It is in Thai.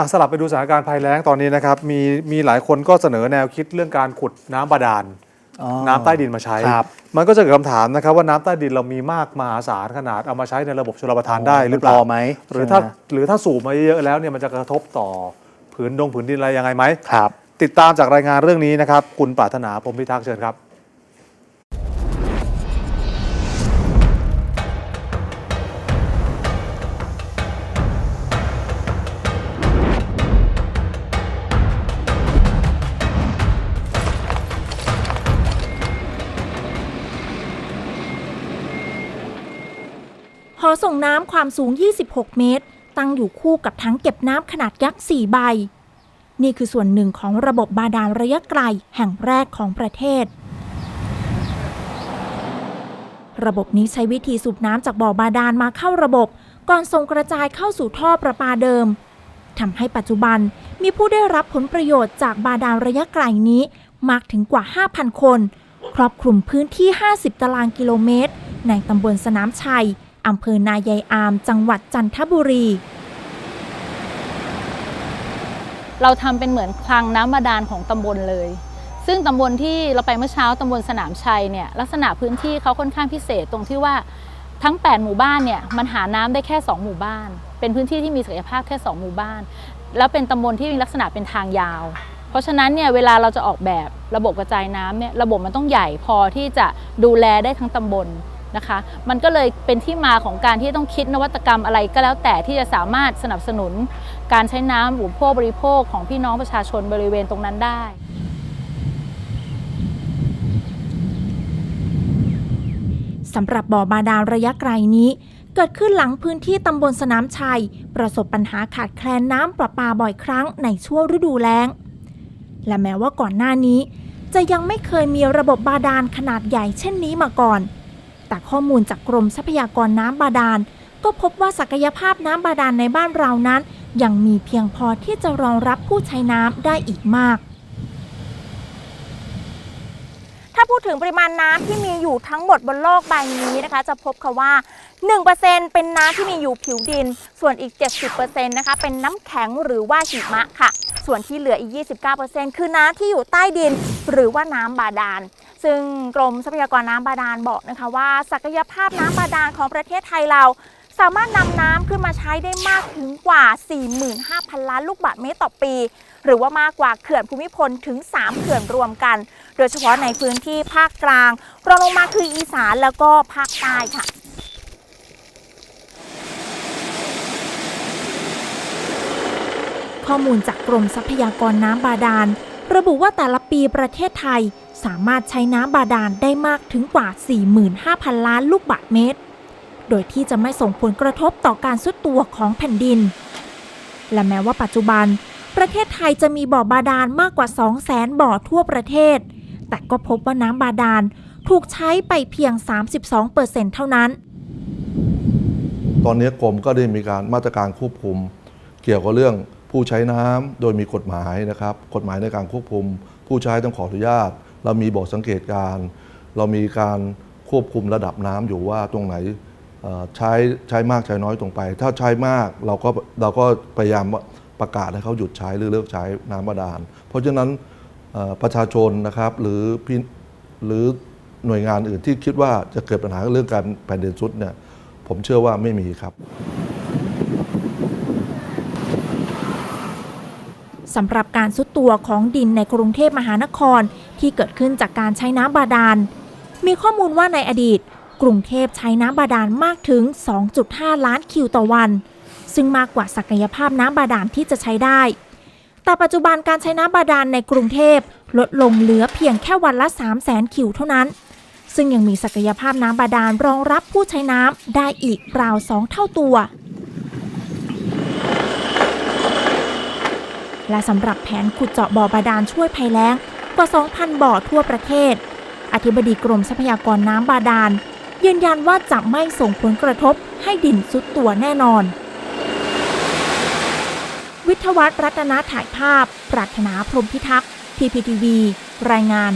อะสลับไปดูสถานการณ์ภัยแล้งตอนนี้นะครับ มีมีหลายคนก็เสนอแนวคิดเรื่องการขุดน้ำบาดาล อ๋อ น้ำใต้ดินมาใช้ ครับ มันก็จะเกิดคำถามนะครับว่าน้ำใต้ดินเรามีมากมหาศาลขนาดเอามาใช้ในระบบชลประทานได้หรือเปล่า พอไหมหรือถ้าใช่ไมหรือถ้าสูบมาเยอะๆแล้วเนี่ยมันจะกระทบต่อผืนดงผืนดินอะไรยังไงไหม ครับ ติดตามจากรายงานเรื่องนี้นะครับ คุณปรารถนาพรหมพิทักษ์เชิญครับ หอส่งน้ำความสูง 26 เมตร ตั้งอยู่คู่กับทั้งเก็บน้ำขนาดยักษ์4ใบ นี่คือส่วนหนึ่งของระบบบาดาลระยะไกลแห่งแรกของประเทศ ระบบนี้ใช้วิธีสูบน้ำจากบ่อบาดาลมาเข้าระบบ ก่อนส่งกระจายเข้าสู่ท่อประปาเดิมทำให้ปัจจุบันมีผู้ได้รับผลประโยชน์จากบาดาลระยะไกลนี้มากถึงกว่า 5,000 คน ครอบคลุมพื้นที่ 50 ตารางกิโลเมตร ในตำบลสนามชัย อำเภอนายายอาม จังหวัดจันทบุรี เราทำเป็นเหมือนคลังน้ำบาดาลของตำบลเลย ซึ่งตำบลที่เราไปเมื่อเช้าตำบลสนามชัยเนี่ยลักษณะพื้นที่เขาค่อนข้างพิเศษตรงที่ว่าทั้ง 8 หมู่บ้านเนี่ยมันหาน้ำได้แค่ 2 หมู่บ้าน เป็นพื้นที่ที่มีศักยภาพแค่ 2 หมู่บ้าน แล้วเป็นตำบลที่มีลักษณะเป็นทางยาว เพราะฉะนั้นเนี่ยเวลาเราจะออกแบบระบบกระจายน้ำเนี่ยระบบมันต้องใหญ่พอที่จะดูแลได้ทั้งตำบล นะคะ มันก็เลยเป็นที่มาของการที่ต้องคิดนวัตกรรมอะไรก็แล้วแต่ที่จะสามารถสนับสนุน การใช้น้ำอุปโภคบริโภคของพี่น้องประชาชนบริเวณตรงนั้นได้สำหรับบ่อบาดาลระยะไกลนี้ เกิดขึ้นหลังพื้นที่ตำบลสนามชัย ประสบปัญหาขาดแคลนน้ำประปาบ่อยครั้งในช่วงฤดูแล้ง และแม้ว่าก่อนหน้านี้ จะยังไม่เคยมีระบบบาดาลขนาดใหญ่เช่นนี้มาก่อน แต่ข้อมูลจากกรมทรัพยากรน้ำบาดาล ก็พบว่าศักยภาพน้ำบาดาลในบ้านเรานั้น ยังมีเพียงพอที่จะรองรับผู้ใช้น้ำได้อีกมาก ถ้าพูดถึงปริมาณน้ำที่มีอยู่ทั้งหมดบนโลกใบนี้นะคะ จะพบค่ะว่า 1%เป็นน้ำที่มีอยู่ผิวดิน ส่วนอีก 70%นะคะเป็นน้ำแข็งหรือว่าหิมะค่ะ ส่วนที่เหลืออีก 29%คือน้ำที่อยู่ใต้ดิน หรือว่าน้ำบาดาล ซึ่งกรมทรัพยากรน้ำบาดาลบอกนะคะว่า ศักยภาพน้ำบาดาลของประเทศไทยเราสามารถนำน้ำขึ้นมาใช้ได้มากถึงกว่า 45,000 ล้านลูกบาศก์เมตรต่อปี หรือว่ามากกว่าเขื่อนภูมิพลถึง 3 เขื่อนรวมกัน โดยเฉพาะในพื้นที่ภาคกลางรองลงมาคืออีสานแล้วก็ภาคใต้ค่ะข้อมูลจากกรมทรัพยากรน้ำบาดาล ระบุว่าแต่ละปีประเทศไทยสามารถใช้น้ำบาดาลได้มากถึงกว่า 45,000 ล้านลูกบาศก์เมตร โดยที่จะไม่ส่งผลกระทบต่อการสุดตัวของแผ่นดิน และแม้ว่าปัจจุบัน ประเทศไทยจะมีบ่อบาดาลมากกว่า 200,000 บ่อทั่วประเทศ แต่ก็พบว่าน้ำบาดาลถูกใช้ไปเพียง 32%เท่านั้น ตอนนี้กรมก็ได้มีการมาตรการควบคุมเกี่ยวกับเรื่อง ผู้ใช้น้ำโดยมีกฎหมายนะครับ กฎหมายในการควบคุม ผู้ใช้ต้องขออนุญาต เรามีบทสังเกตการ เรามีการควบคุมระดับน้ำอยู่ว่าตรงไหนใช้ใช้มากใช้น้อยตรงไป ถ้าใช้มากเราก็เราก็พยายามประกาศให้เขาหยุดใช้หรือเลิกใช้น้ำบาดาล เพราะฉะนั้นประชาชนนะครับหรือพี่หรือหน่วยงานอื่นที่คิดว่าจะเกิดปัญหาเรื่องการแผ่นดินซุดเนี่ยผมเชื่อว่าไม่มีครับ สำหรับการซุดตัวของดินในกรุงเทพมหานครที่เกิดขึ้นจากการใช้น้ำบาดาล มีข้อมูลว่าในอดีต กรุงเทพใช้น้ำบาดาลมากถึง 2.5 ล้านคิวต่อวัน ซึ่งมากกว่าศักยภาพน้ำบาดาลที่จะใช้ได้ แต่ปัจจุบันการใช้น้ำบาดาลในกรุงเทพลดลงเหลือเพียงแค่วันละ 3 0 0 0 0 0คิวเท่านั้น ซึ่งยังมีศักยภาพน้ำบาดาลรองรับผู้ใช้น้ำได้อีกราว 2 เท่าตัว และสำหรับแผนขุดเจาะบ่อบาดาลช่วยภัยแล้งกว่า 2,000 บ่อทั่วประเทศ อธิบดีกรมทรัพยากรน้ำบาดาล ยืนยันว่าจะไม่ส่งผลกระทบให้ดินสุดตัวแน่นอน วิทวัตรัตนถ่ายภาพ ปรารถนาพรมพิทักษ์ PPTV รายงาน